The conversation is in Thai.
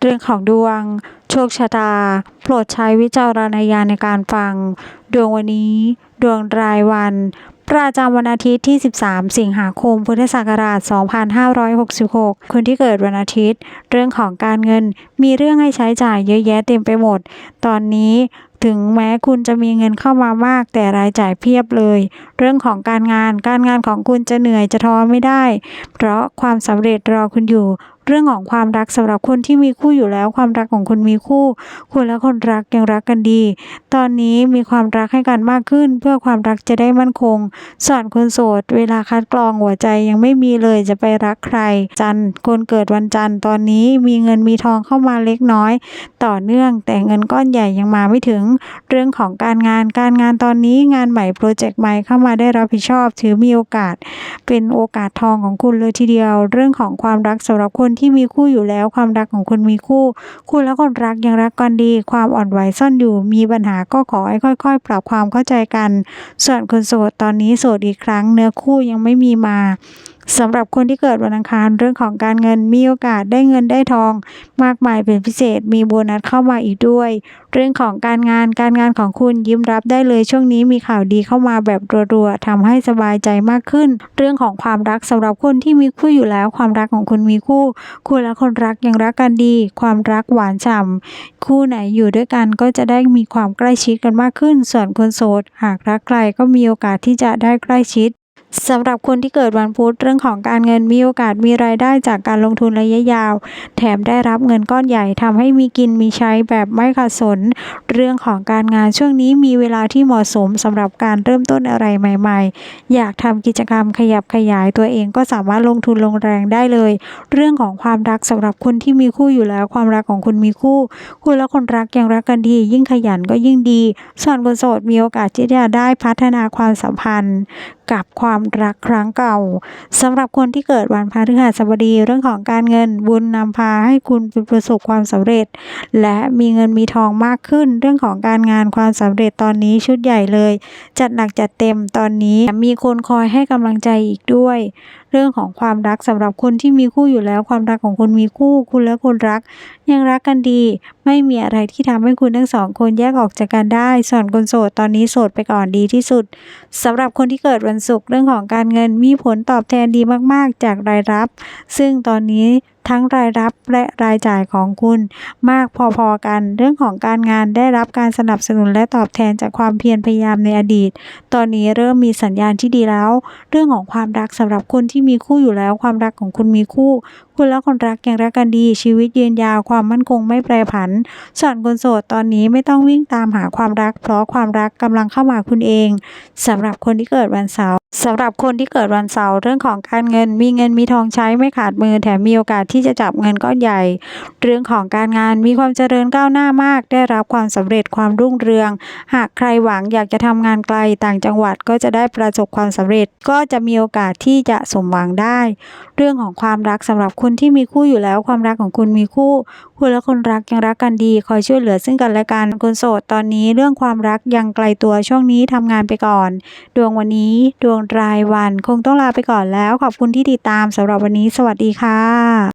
เรื่องของดวง โชคชะตา โปรดใช้วิจารณญาณในการฟัง ดวงวันนี้ ดวงรายวัน ประจำวันอาทิตย์ที่ 13 สิงหาคม พุทธศักราช 2566 คนที่เกิดวันอาทิตย์ เรื่องของการเงิน มีเรื่องให้ใช้จ่ายเยอะแยะเต็มไปหมด ตอนนี้ถึงแม้คุณจะมีเงินเข้ามามากแต่รายจ่ายเพียบเลย เรื่องของการงาน การงานของคุณจะเหนื่อยจะท้อไม่ได้ เพราะความสำเร็จรอคุณอยู่ เรื่องของความรักสำหรับคนที่มีคู่อยู่แล้ว ความรักของคุณมีคู่ คุณและคนรักยังรักกันดี ตอนนี้มีความรักให้กันมากขึ้น เพื่อความรักจะได้มั่นคงส่วนคนโสด เวลาคัดกรองหัวใจยังไม่มีเลยจะไปรักใคร จันทร์คนเกิดวันจันทร์ตอนนี้มีเงินมีทองเข้ามาเล็กน้อย ต่อเนื่องแต่เงินก้อนใหญ่ยังมาไม่ถึง เรื่องของการงานการงานตอนนี้งานใหม่โปรเจกต์ใหม่เข้ามาได้รับผิดชอบ ถือมีโอกาสเป็นโอกาสทองของคุณเลยทีเดียว เรื่องของความรักสำหรับคนที่มีคู่อยู่แล้ว ความรักของคุณมีคู่ คุณและคนรักยังรักกันดี ความอ่อนไหวซ่อนอยู่ มีปัญหาก็ขอให้ค่อย ๆ ปรับความเข้าใจกัน ส่วนคนโสดตอนนี้โสดอีกครั้ง เนื้อคู่ยังไม่มีมา สำหรับคนที่เกิดวันอังคารเรื่องของการเงินมีโอกาสได้เงินได้ทอง มากมายเป็นพิเศษมีโบนัสเข้ามาอีกด้วย เรื่องของการงานการงานของคุณยิ้มรับได้เลยช่วงนี้มีข่าวดีเข้ามาแบบรัวๆทำให้สบายใจมากขึ้น เรื่องของความรักสำหรับคนที่มีคู่อยู่แล้ว ความรักของคุณมีคู่คุณและคนรักยังรักกันดี ความรักหวานฉ่ำคู่ไหนอยู่ด้วยกันก็จะได้มีความใกล้ชิดกันมากขึ้น ส่วนคนโสด หากรักใครก็มีโอกาสที่จะได้ใกล้ชิด สำหรับคนที่เกิดวันพุธเรื่องของการเงินมีโอกาสมีรายได้จากการลงทุนระยะยาว แถมได้รับเงินก้อนใหญ่ทำให้มีกินมีใช้แบบไม่ขาดสน เรื่องของการงานช่วงนี้มีเวลาที่เหมาะสมสำหรับการเริ่มต้นอะไรใหม่ ๆ อยากทำกิจกรรมขยับขยายตัวเองก็สามารถลงทุนลงแรงได้เลย เรื่องของความรักสำหรับคนที่มีคู่อยู่แล้วความรักของคุณมีคู่ คุณและคนรักยังรักกันดี ยิ่งขยันก็ยิ่งดีส่วนคนโสดมีโอกาสที่จะได้พัฒนาความสัมพันธ์ กับความรักครั้งเก่าสำหรับคนที่เกิดวันพฤหัสบดีเรื่องของการเงินบุญนำพาให้คุณประสบความสำเร็จ และมีเงินมีทองมากขึ้น เรื่องของการงานความสำเร็จตอนนี้ชุดใหญ่เลย จัดหนักจัดเต็มตอนนี้มีคนคอยให้กำลังใจอีกด้วย เรื่องของความรักสำหรับคนที่มีคู่อยู่แล้วความรักของคุณมีคู่คุณและคนรัก ยังรักกันดี ไม่มีอะไรที่ทำให้คุณทั้งสองคนแยกออกจากกันได้ส่วนคนโสดตอนนี้โสดไปก่อนดีที่สุดสำหรับคนที่เกิดวันสุขเรื่องของการเงินมีผลตอบแทนดีมากๆ จากรายรับ ซึ่งตอนนี้ทั้งรายรับและรายจ่ายของคุณ มากพอๆกัน เรื่องของการงานได้รับการสนับสนุนและตอบแทนจากความเพียรพยายามในอดีต ตอนนี้เริ่มมีสัญญาณที่ดีแล้ว เรื่องของความรักสำหรับคนที่มีคู่อยู่แล้ว ความรักของคุณมีคู่ คุณและคนรักยังรักกันดี ชีวิตยืนยาวความมั่นคงไม่แปรผันส่วนคนโสดตอนนี้ไม่ต้องวิ่งตามหาความรัก เพราะความรักกำลังเข้ามาคุณเองสำหรับคนที่เกิดวันเสาร์สำหรับคนที่เกิดวันเสาร์เรื่องของการเงินมีเงินมีทองใช้ไม่ขาดมือแถมมีโอกาสที่จะจับเงินก้อนใหญ่ เรื่องของการงานมีความเจริญก้าวหน้ามาก ได้รับความสำเร็จความรุ่งเรือง หากใครหวังอยากจะทำงานไกลต่างจังหวัดก็จะได้ประสบความสำเร็จก็จะมีโอกาสที่จะสมหวังได้ เรื่องของความรักสำหรับคนที่มีคู่อยู่แล้วความรักของคุณมีคู่ คุณและคนรักยังรักกันดี คอยช่วยเหลือซึ่งกันและกันคนโสดตอนนี้ เรื่องความรักยังไกลตัวช่วงนี้ทำงานไปก่อน ดวงวันนี้ดวงรายวัน คงต้องลาไปก่อนแล้ว ขอบคุณที่ติดตามสำหรับวันนี้ สวัสดีค่ะ